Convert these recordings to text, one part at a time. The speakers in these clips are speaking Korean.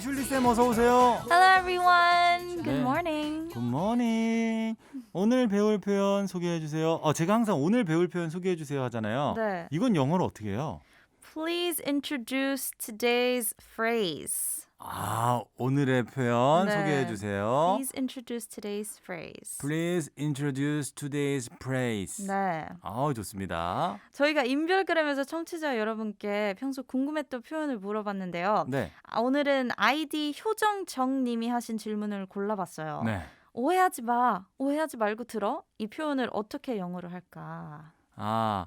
애슐리 쌤 어서 오세요. Hello everyone. Good 네. morning. 굿모닝. 오늘 배울 표현 소개해 주세요. 어, 제가 항상 오늘 배울 표현 소개해 주세요 하잖아요. 네. 이건 영어로 어떻게 해요? Please introduce today's phrase. 아, 오늘의 표현 네. 소개해 주세요. Please introduce today's phrase. Please introduce today's praise. 네. 아우 좋습니다. 저희가 인별그램에서 청취자 여러분께 평소 궁금했던 표현을 물어봤는데요. 네. 아, 오늘은 아이디 효정정 님이 하신 질문을 골라봤어요. 네. 오해하지 마. 오해하지 말고 들어. 이 표현을 어떻게 영어로 할까? 아,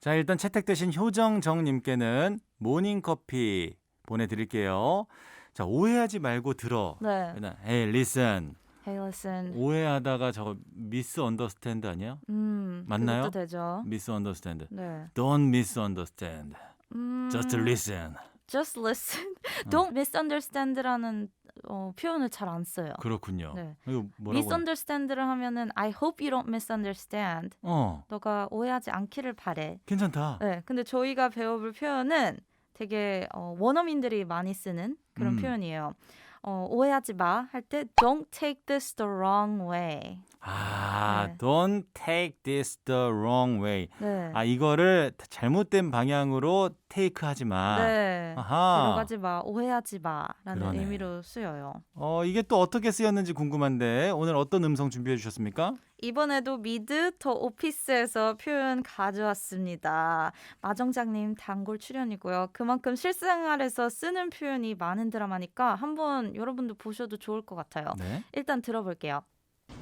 자 일단 채택되신 효정정님께는 모닝커피 보내드릴게요. 자 오해하지 말고 들어. 네. Hey, listen. Hey listen. 오해하다가 저거 miss understand 아니야? 음. 맞나요? 그것도 되죠. miss understand. 네. Don't misunderstand. 음, Just listen. just listen. Don't misunderstand라는 어, 표현을 잘 안 써요. 그렇군요. 네. misunderstand를 하면은 I hope you don't misunderstand. 어, 너가 오해하지 않기를 바래. 괜찮다. 네. 근데 저희가 배워볼 표현은 되게 어, 원어민들이 많이 쓰는 그런 음. 표현이에요. 어, 오해하지 마 할 때 don't take this the wrong way. 아, 네. don't take this the wrong way. 네. 아, 이거를 잘못된 방향으로 take 하지 마. 네. 아하. 들어가지 마, 오해하지 마라는 그러네. 의미로 쓰여요. 어, 이게 또 어떻게 쓰였는지 궁금한데 오늘 어떤 음성 준비해 주셨습니까? 이번에도 미드 더 오피스에서 표현 가져왔습니다. 마정장님 단골 출연이고요. 그만큼 실생활에서 쓰는 표현이 많은 드라마니까 한번 여러분도 보셔도 좋을 것 같아요. 네. 일단 들어볼게요.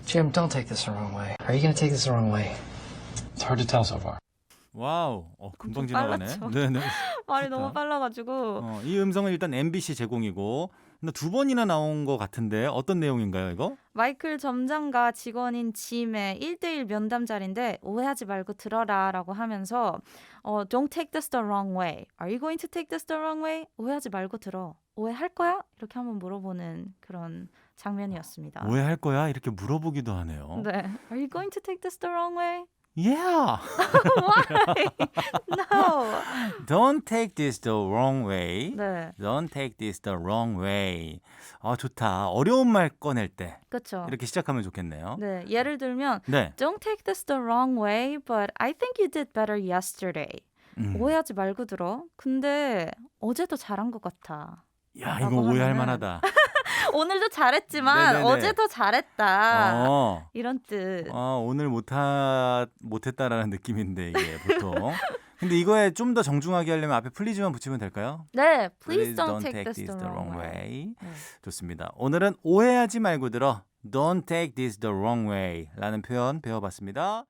Jim, don't take this the wrong way. Are you going to take this the wrong way? It's hard to tell so far. 와우. 어, 금방 좀 지나가네. 빨랐죠? 네, 네. 말이. 너무 빨라가지고 어, 이 음성은 일단 MBC 제공이고 근데 두 번이나 나온 것 같은데 어떤 내용인가요, 이거? 마이클 점장과 직원인 짐의 1대1 면담 자리인데 오해하지 말고 들어라 라고 하면서 어, Don't take this the wrong way. Are you going to take this the wrong way? 오해하지 말고 들어. 오해할 거야? 이렇게 한번 물어보는 그런 장면이었습니다. 오해할 거야? 이렇게 물어보기도 하네요. 네. Are you going to take this the wrong way? Yeah. No. Don't take this the wrong way. 네. Don't take this the wrong way. 아, 좋다. 어려운 말 꺼낼 때 그렇죠. 이렇게 시작하면 좋겠네요. 네. 예를 들면 네. Don't take this the wrong way, but I think you did better yesterday. 음. 오해하지 말고 들어. 근데 어제도 잘한 것 같아. 야, 이거 오해할 만하다. 오늘도 잘했지만 네네네. 어제도 잘했다. 어. 이런 뜻. 어, 오늘 못하 못했다라는 느낌인데 이게 보통. 근데 이거에 좀 더 정중하게 하려면 앞에 플리즈만 붙이면 될까요? 네, please don't, take, this the wrong way. way. 네. 좋습니다. 오늘은 오해하지 말고 들어. Don't take this the wrong way 라는 표현 배워봤습니다.